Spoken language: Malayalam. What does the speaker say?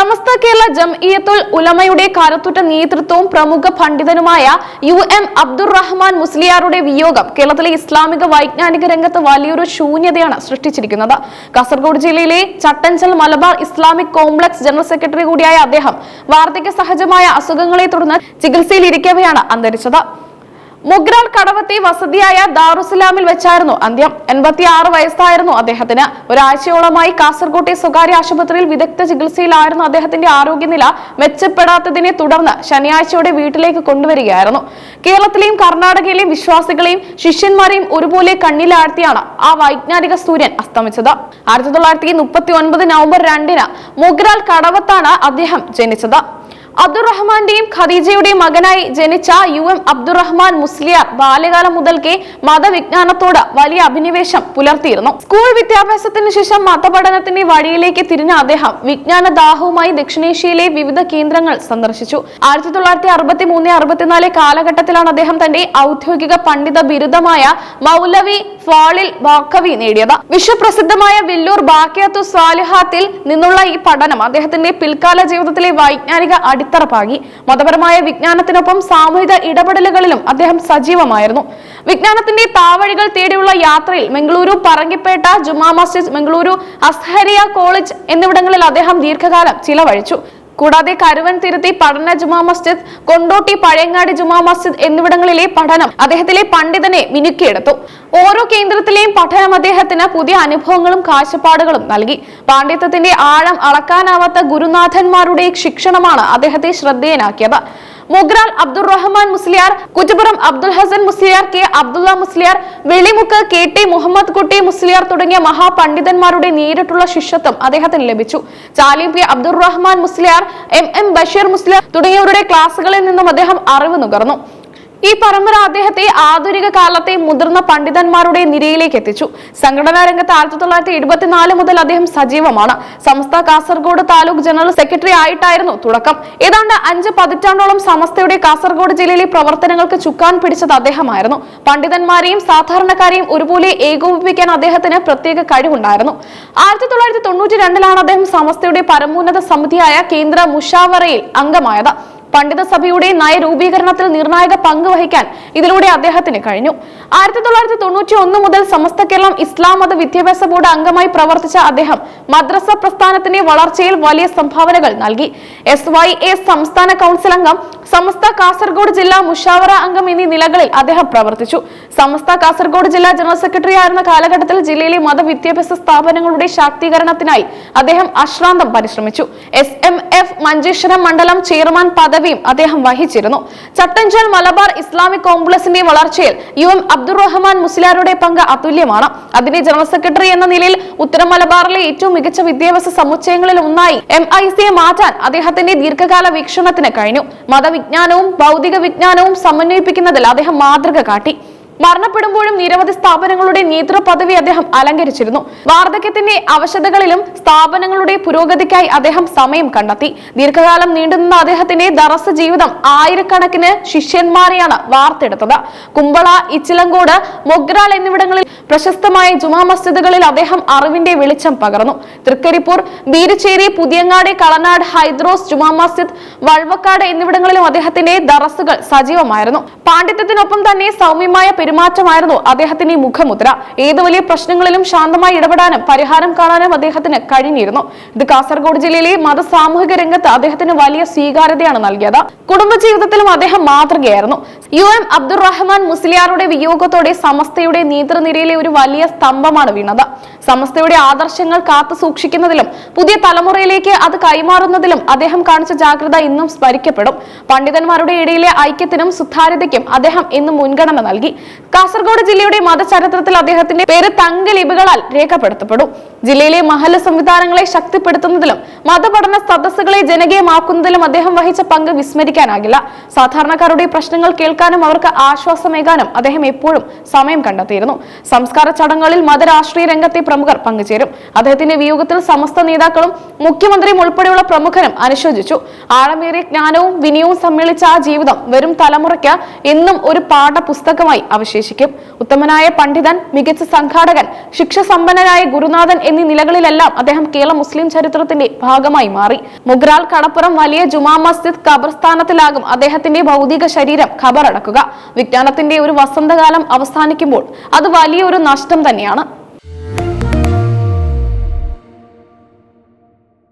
സമസ്ത കേരള ജംഇയത്തുൽ ഉലമയുടെ കരുത്തുറ്റ നേതൃത്വവും പ്രമുഖ പണ്ഡിതനുമായ യു എം അബ്ദുറഹ്മാൻ മുസ്ലിയാറുടെ വിയോഗം കേരളത്തിലെ ഇസ്ലാമിക വൈജ്ഞാനിക രംഗത്ത് വലിയൊരു ശൂന്യതയാണ് സൃഷ്ടിച്ചിരിക്കുന്നത്. കാസർഗോഡ് ജില്ലയിലെ Chattanchal Malabar Islamic complex general secretary കൂടിയായ അദ്ദേഹം വാർദ്ധക്യ സഹജമായ അസുഖങ്ങളെ തുടർന്ന് ചികിത്സയിലിരിക്കവെയാണ് അന്തരിച്ചത്. മുഗ്രാൾ കടവത്തി വസതിയായ ദാറുസലാമിൽ വെച്ചായിരുന്നു അന്ത്യം. എൺപത്തി ആറ് വയസ്സായിരുന്നു അദ്ദേഹത്തിന്. ഒരാഴ്ചയോളമായി കാസർകോട്ടെ സ്വകാര്യ ആശുപത്രിയിൽ വിദഗ്ധ ചികിത്സയിലായിരുന്നു അദ്ദേഹത്തിന്റെ ആരോഗ്യനില മെച്ചപ്പെടാത്തതിനെ തുടർന്ന് ശനിയാഴ്ചയോടെ വീട്ടിലേക്ക് കൊണ്ടുവരികയായിരുന്നു. കേരളത്തിലെയും കർണാടകയിലെയും വിശ്വാസികളെയും ശിഷ്യന്മാരെയും ഒരുപോലെ കണ്ണിലാഴ്ത്തിയാണ് ആ വൈജ്ഞാനിക സൂര്യൻ അസ്തമിച്ചത്. ആയിരത്തി തൊള്ളായിരത്തി മുപ്പത്തി ഒൻപത് നവംബർ രണ്ടിന് മുഗ്രാൽ കടവത്താണ് അദ്ദേഹം ജനിച്ചത്. അബ്ദുറഹ്മാന്റെയും ഖദീജയുടെയും മകനായി ജനിച്ച യു എം അബ്ദുറഹ്മാൻ മുസ്ലിയാർ ബാല്യകാലം മുതൽക്കേ മതവിജ്ഞാനത്തോട് വലിയ അഭിനിവേശം പുലർത്തിയിരുന്നു. സ്കൂൾ വിദ്യാഭ്യാസത്തിന് ശേഷം മതപഠനത്തിന്റെ വഴിയിലേക്ക് തിരിഞ്ഞ അദ്ദേഹം വിജ്ഞാന ദാഹവുമായി ദക്ഷിണേഷ്യയിലെ വിവിധ കേന്ദ്രങ്ങൾ സന്ദർശിച്ചു. ആയിരത്തി തൊള്ളായിരത്തി അറുപത്തി മൂന്ന് അറുപത്തിനാല് കാലഘട്ടത്തിലാണ് അദ്ദേഹം തന്റെ ഔദ്യോഗിക പണ്ഡിത ബിരുദമായ മൗലവി ഫാളിൽ ബാക്കവി നേടിയത്. വിശ്വപ്രസിദ്ധമായ വില്ലൂർ ബാക്കിയത്തു സ്വാലിഹാത്തിൽ നിന്നുള്ള ഈ പഠനം അദ്ദേഹത്തിന്റെ പിൽക്കാല ജീവിതത്തിലെ വൈജ്ഞാനിക അടിത്തറ പാകി മതപരമായ വിജ്ഞാനത്തിനൊപ്പം സാമൂഹിക ഇടപെടലുകളിലും അദ്ദേഹം സജീവമായിരുന്നു. വിജ്ഞാനത്തിന്റെ താവഴികൾ തേടിയുള്ള യാത്രയിൽ മംഗളൂരു പറങ്കിപ്പേട്ട ജുമാ മസ്ജിദ് മംഗളൂരു അസ്ഹരിയ കോളേജ് എന്നിവിടങ്ങളിൽ അദ്ദേഹം ദീർഘകാലം ചിലവഴിച്ചു. കൂടാതെ കരുവൻ തിരുത്തി പഠന ജുമാ മസ്ജിദ് കൊണ്ടോട്ടി പഴയങ്ങാടി ജുമാ മസ്ജിദ് എന്നിവിടങ്ങളിലെ പഠനം അദ്ദേഹത്തിലെ പണ്ഡിതനെ മിനുക്കിയെടുത്തു. ഓരോ കേന്ദ്രത്തിലെയും പഠനം അദ്ദേഹത്തിന് പുതിയ അനുഭവങ്ങളും കാഴ്ചപ്പാടുകളും നൽകി. പാണ്ഡിത്യത്തിന്റെ ആഴം അളക്കാനാവാത്ത ഗുരുനാഥന്മാരുടെ ശിക്ഷണമാണ് അദ്ദേഹത്തെ ശ്രദ്ധേയനാക്കിയത്. Mugral Abdurahman Musliyar Kuttappuram Abdul Hasan Musliyar K Abdullah Musliyar Velimukku K T Muhammad Kutty Musliyar തുടങ്ങിയ മഹാപണ്ഡിതന്മാരുടെ നേരിട്ടുള്ള ശിഷ്യത്വം അദ്ദേഹത്തിന് ലഭിച്ചു. Chalim P Abdurahman Musliyar M M Basheer Musliyar തുടങ്ങിയവരുടെ ക്ലാസുകളിൽ നിന്നും അദ്ദേഹം അറിവ് നുകർന്നു. ഈ പരമ്പര അദ്ദേഹത്തെ ആധുനിക കാലത്തെ മുതിർന്ന പണ്ഡിതന്മാരുടെ നിരയിലേക്ക് എത്തിച്ചു. സംഘടനാ രംഗത്ത് ആയിരത്തി തൊള്ളായിരത്തി എഴുപത്തിനാല് മുതൽ അദ്ദേഹം സജീവമാണ്. സമസ്ത കാസർഗോഡ് താലൂക്ക് ജനറൽ സെക്രട്ടറി ആയിട്ടായിരുന്നു തുടക്കം. ഏതാണ്ട് അഞ്ച് പതിറ്റാണ്ടോളം സമസ്തയുടെ കാസർഗോഡ് ജില്ലയിലെ പ്രവർത്തനങ്ങൾക്ക് ചുക്കാൻ പിടിച്ചത് അദ്ദേഹമായിരുന്നു. പണ്ഡിതന്മാരെയും സാധാരണക്കാരെയും ഒരുപോലെ ഏകോപിപ്പിക്കാൻ അദ്ദേഹത്തിന് പ്രത്യേക കഴിവുണ്ടായിരുന്നു. ആയിരത്തി തൊള്ളായിരത്തി തൊണ്ണൂറ്റി രണ്ടിലാണ് അദ്ദേഹം സമസ്തയുടെ പരമോന്നത സമിതിയായ കേന്ദ്ര മുഷാവറയിൽ അംഗമായത്. പണ്ഡിത സഭയുടെ നയരൂപീകരണത്തിൽ നിർണായക പങ്ക് വഹിക്കാൻ ഇതിലൂടെ അദ്ദേഹത്തിന് കഴിഞ്ഞു. ആയിരത്തി തൊള്ളായിരത്തി തൊണ്ണൂറ്റി ഒന്ന് മുതൽ സമസ്ത കേരളം ഇസ്ലാം മത വിദ്യാഭ്യാസ ബോർഡ് അംഗമായി പ്രവർത്തിച്ച അദ്ദേഹം മദ്രസ പ്രസ്ഥാനത്തിന്റെ വളർച്ചയിൽ വലിയ സംഭാവനകൾ നൽകി. എസ് വൈ എ സംസ്ഥാന കൗൺസിൽ അംഗം സമസ്ത കാസർഗോഡ് ജില്ലാ മുഷാവറ അംഗം എന്നീ നിലകളിൽ അദ്ദേഹം പ്രവർത്തിച്ചു. സമസ്ത കാസർഗോഡ് ജില്ലാ ജനറൽ സെക്രട്ടറി ആയിരുന്ന കാലഘട്ടത്തിൽ ജില്ലയിലെ മതവിദ്യാഭ്യാസ സ്ഥാപനങ്ങളുടെ ശാക്തീകരണത്തിനായി അദ്ദേഹം അശ്രാന്തം പരിശ്രമിച്ചു. എസ് എം എഫ് മഞ്ചേശ്വരം മണ്ഡലം ചെയർമാൻ പദവിയും അദ്ദേഹം വഹിച്ചിരുന്നു. ചട്ടഞ്ചൽ മലബാർ ഇസ്ലാമിക് കോംപ്ലക്സിന്റെ വളർച്ചയിൽ യു എം അബ്ദുറഹ്മാൻ മുസ്ലിയാരുടെ പങ്ക് അതുല്യമാണ്. അതിനെ ജനറൽ സെക്രട്ടറി എന്ന നിലയിൽ ഉത്തര മലബാറിലെ ഏറ്റവും മികച്ച വിദ്യാഭ്യാസ സമുച്ചയങ്ങളിൽ ഒന്നായി എം ഐ സിയെ മാറ്റാൻ അദ്ദേഹത്തിന്റെ ദീർഘകാല വീക്ഷണത്തിന് കഴിഞ്ഞു. മതവിജ്ഞാനവും ഭൗതിക വിജ്ഞാനവും സമന്വയിപ്പിക്കുന്നതിൽ അദ്ദേഹം മാതൃക കാട്ടി. മരണപ്പെടുമ്പോഴും നിരവധി സ്ഥാപനങ്ങളുടെ നേതൃ പദവി അദ്ദേഹം അലങ്കരിച്ചിരുന്നു. വാർദ്ധക്യത്തിന്റെ അവശതകളിലും സ്ഥാപനങ്ങളുടെ പുരോഗതിക്കായി അദ്ദേഹം സമയം കണ്ടെത്തി. ദീർഘകാലം നീണ്ടുനിന്ന അദ്ദേഹത്തിന്റെ ദറസ് ജീവിതം ആയിരക്കണക്കിന് ശിഷ്യന്മാരെയാണ് വാർത്തെടുത്തത്. കുമ്പള ഇച്ചിലങ്കോട് മൊഗ്രാൽ എന്നിവിടങ്ങളിൽ പ്രശസ്തമായ ജുമാ മസ്ജിദുകളിൽ അദ്ദേഹം അറിവിന്റെ വെളിച്ചം പകർന്നു. തൃക്കരിപ്പൂർ ബീരിച്ചേരി പുതിയങ്ങാടി കളനാട് ഹൈദ്രോസ് ജുമാ മസ്ജിദ് വൾവക്കാട് എന്നിവിടങ്ങളിലും അദ്ദേഹത്തിന്റെ ദറസുകൾ സജീവമായിരുന്നു. പാണ്ഡിത്യത്തിനൊപ്പം തന്നെ സൗമ്യമായ പെരുമാറ്റമായിരുന്നു അദ്ദേഹത്തിന്റെ മുഖമുദ്ര. ഏത് വലിയ പ്രശ്നങ്ങളിലും ശാന്തമായി ഇടപെടാനും പരിഹാരം കാണാനും അദ്ദേഹത്തിന് കഴിഞ്ഞിരുന്നു. ഇത് കാസർഗോഡ് ജില്ലയിലെ മത സാമൂഹിക രംഗത്ത് അദ്ദേഹത്തിന് വലിയ സ്വീകാര്യതയാണ് നൽകിയത്. കുടുംബജീവിതത്തിലും അദ്ദേഹം മാതൃകയായിരുന്നു. യു എം അബ്ദുറഹ്മാൻ മുസ്ലിയാറുടെ വിയോഗത്തോടെ സമസ്തയുടെ നേതൃനിരയിലെ ഒരു വലിയ സ്തംഭമാണ് വീണത്. സമസ്തയുടെ ആദർശങ്ങൾ കാത്തു സൂക്ഷിക്കുന്നതിലും പുതിയ തലമുറയിലേക്ക് അത് കൈമാറുന്നതിലും അദ്ദേഹം കാണിച്ച ജാഗ്രത ഇന്നും സ്മരിക്കപ്പെടും. പണ്ഡിതന്മാരുടെ ഇടയിലെ ഐക്യത്തിനും സുതാര്യതയ്ക്കും അദ്ദേഹം ഇന്നും മുൻഗണന നൽകി. കാസർഗോഡ് ജില്ലയുടെ മതചരിത്രത്തിൽ അദ്ദേഹത്തിന്റെ പേര് തങ്കലിപികളാൽ രേഖപ്പെടുത്തപ്പെടും. ജില്ലയിലെ മഹല്ല സംവിധാനങ്ങളെ ശക്തിപ്പെടുത്തുന്നതിലും മതപഠന സദസ്സുകളെ ജനകീയമാക്കുന്നതിലും അദ്ദേഹം വഹിച്ച പങ്ക് വിസ്മരിക്കാനാകില്ല. സാധാരണക്കാരുടെ പ്രശ്നങ്ങൾ കേൾക്കാനും അവർക്ക് ആശ്വാസമേകാനും അദ്ദേഹം എപ്പോഴും സമയം കണ്ടെത്തിയിരുന്നു. സംസ്കാര ചടങ്ങുകളിൽ മതരാഷ്ട്രീയ രംഗത്തെ പ്രമുഖർ പങ്കുചേരും. അദ്ദേഹത്തിന്റെ വിയോഗത്തിൽ സമസ്ത നേതാക്കളും മുഖ്യമന്ത്രിയും ഉൾപ്പെടെയുള്ള പ്രമുഖരും അനുശോചിച്ചു. ആഴമേറിയ ജ്ഞാനവും വിനയവും സമ്മേളിച്ച ആ ജീവിതം വരും തലമുറയ്ക്ക് എന്നും ഒരു പാഠപുസ്തകമായി അവശേഷിക്കും അവശേഷിക്കും. ഉത്തമനായ പണ്ഡിതൻ മികച്ച സംഘാടകൻ ശിക്ഷ സമ്പന്നനായ ഗുരുനാഥൻ എന്നീ നിലകളിലെല്ലാം അദ്ദേഹം കേരള മുസ്ലിം ചരിത്രത്തിന്റെ ഭാഗമായി മാറി. മുഗ്രാൽ കടപ്പുറം വലിയ ജുമാ മസ്ജിദ് ഖബർസ്ഥാനത്തിലാകും അദ്ദേഹത്തിന്റെ ഭൗതിക ശരീരം ഖബറടക്കുക. വിജ്ഞാനത്തിന്റെ ഒരു വസന്തകാലം അവസാനിക്കുമ്പോൾ അത് വലിയൊരു നഷ്ടം തന്നെയാണ്.